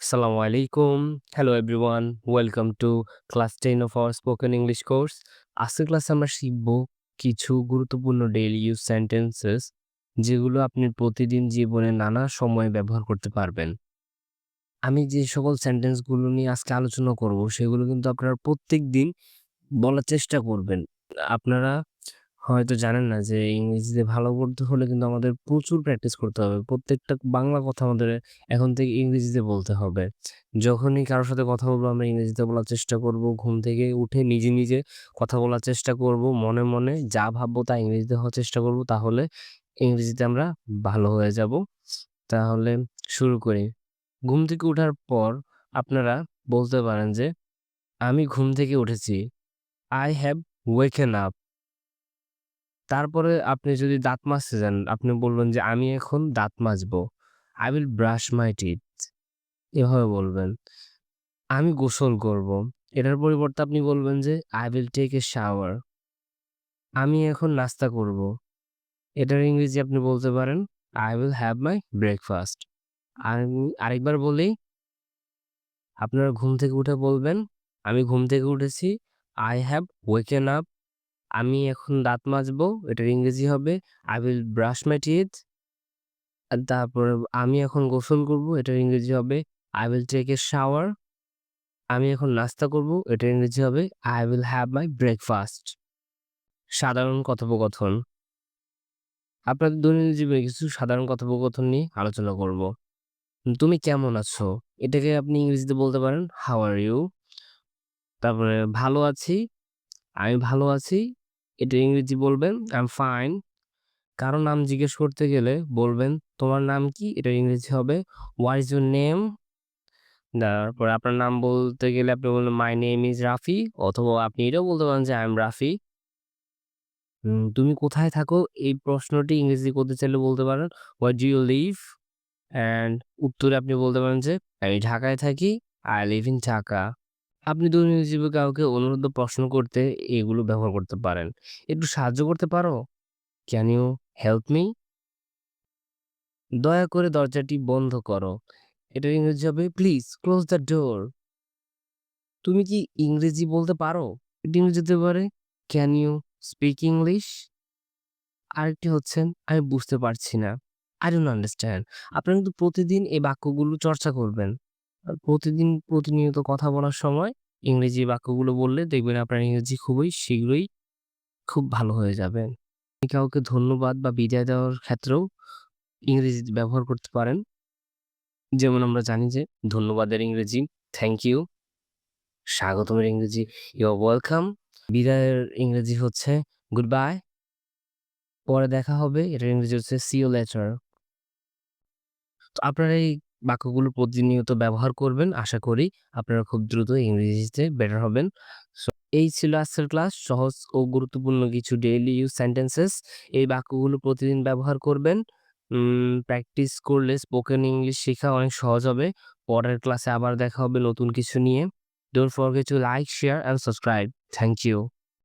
Assalamu alaikum. Hello everyone. Welcome to class 10 of our spoken English course আজকের ক্লাসে আমরা শিখব কিছু গুরুত্বপূর্ণ ডেইলি ইউজ সেন্টেন্সেস যেগুলো আপনি প্রতিদিন জীবনে নানা সময়ে ব্যবহার করতে পারবেন। আমি যে সকল সেন্টেন্সগুলো নিয়ে আজকে আলোচনা করব, সেগুলো কিন্তু আপনারা প্রত্যেকদিন বলার চেষ্টা করবেন। আপনারা হয়তো জানেন না যে ইংরেজিতে ভালো বলতে হলে কিন্তু আমাদের প্রচুর প্র্যাকটিস করতে হবে। প্রত্যেকটা বাংলা কথা আমাদের এখন থেকে ইংরেজিতে বলতে হবে। যখনই কারোর সাথে কথা বলব আমরা ইংরেজিতে বলার চেষ্টা করব। ঘুম থেকে উঠে নিজে, নিজে কথা বলার চেষ্টা করব। মনে, মনে যা ভাববো তা ইংরেজিতে হওয়ার চেষ্টা করব। তাহলে ইংরেজিতে আমরা ভালো হয়ে যাব। তাহলে শুরু করি। ঘুম থেকে উঠার পর আপনারা বলতে পারেন যে, "আমি ঘুম থেকে উঠেছি। I have woken up." তারপরে আপনি যদি দাঁত মাজতে যান, আপনি বলবেন যে, "আমি এখন দাঁত মাজবো। I will brush my teeth." এভাবে বলবেন। "আমি গোসল করব।" এটার পরিবর্তে আপনি বলবেন যে, I will take a shower." "আমি এখন নাস্তা করব।" এটার ইংরেজি আপনি বলতে পারেন, I will have my breakfast আমি আরেকবার বলি। আপনারা ঘুম থেকে উঠে বলবেন, "আমি ঘুম থেকে উঠেছি। I have waken up." আমি এখন দাঁত মাজবো। এটার ইংরেজি হবে, আই will ব্রাশ teeth." আর তারপরে আমি এখন গোসল করব। এটার ইংরেজি হবে, I will take a shower." আমি এখন নাস্তা করব। এটার ইংরেজি হবে, I will have my breakfast সাধারণ কথোপকথন। আপনাদের দৈনন্দিন জীবনে কিছু সাধারণ কথোপকথন নিয়ে আলোচনা করব। "তুমি কেমন আছো?" এটাকে আপনি ইংরেজিতে বলতে পারেন, "How are you?" তারপরে "ভালো আছি।" আমি ভালো আছি। এটা ইংরেজি বলবেন, আই এম ফাইন কারও নাম জিজ্ঞেস করতে গেলে বলবেন, "তোমার নাম কি?" এটা ইংরেজি হবে, "What is your name?" তারপরে আপনার নাম বলতে গেলে আপনি বলবেন, মাই নেম ইজ রাফি অথবা আপনি এটাও বলতে পারেন যে, আই এম রাফি "তুমি কোথায় থাকো?" এই প্রশ্নটি ইংরেজি করতে চাইলে বলতে পারেন, "Where do you live?" And উত্তরে আপনি বলতে পারেন যে, "আমি ঢাকায় থাকি। I live in Dhaka." আপনি দৈনন্দিন জীবনে কাউকে অনুরোধ প্রশ্ন করতে এগুলো ব্যবহার করতে পারেন। "একটু সাহায্য করতে পারো?" Can you help me?" "দয়া করে দরজাটি বন্ধ করো।" এটার ইংরেজি হবে, "প্লিজ ক্লোজ দ্য ডোর।" "তুমি কি ইংরেজি বলতে পারো?" এটা ইংরেজি হতে পারে, "ক্যান ইউ স্পিক ইংলিশ?" আরেকটি হচ্ছে, "আমি বুঝতে পারছি না।" "I don't understand." আপনারা কিন্তু প্রতিদিন এই বাক্যগুলো চর্চা করবেন। আর প্রতিদিন প্রতিনিয়ত কথা বলার সময় ইংরেজি বাক্যগুলো বললে দেখবেন আপনার ইংরেজি খুবই শীঘ্রই খুব ভালো হয়ে যাবে। কাউকে ধন্যবাদ বা বিদায় দেওয়ার ক্ষেত্রেও ইংরেজি ব্যবহার করতে পারেন। যেমন আমরা জানি যে, ধন্যবাদের ইংরেজি, থ্যাংক ইউ। স্বাগতমের ইংরেজি, ইউ ওয়েলকাম। বিদায়ের ইংরেজি হচ্ছে গুড বাই। পরে দেখা হবে, এটার ইংরেজি হচ্ছে সিও লেটার। তো আপনারা এই বাক্যগুলো প্রতিনিয়ত ব্যবহার করবেন। আশা করি আপনারা খুব দ্রুত ইংরেজিতে বেটার হবেন। সো এই ছিল আজকের ক্লাস। সহজ ও গুরুত্বপূর্ণ কিছু ডেইলি ইউজ সেন্টেন্সেস। এই বাক্যগুলো প্রতিদিন ব্যবহার করবেন। প্র্যাকটিস করলে স্পোকেন ইংলিশ শেখা অনেক সহজ হবে। পরের ক্লাসে আবার দেখা হবে নতুন কিছু নিয়ে। Don't forget to like, share and subscribe. Thank you.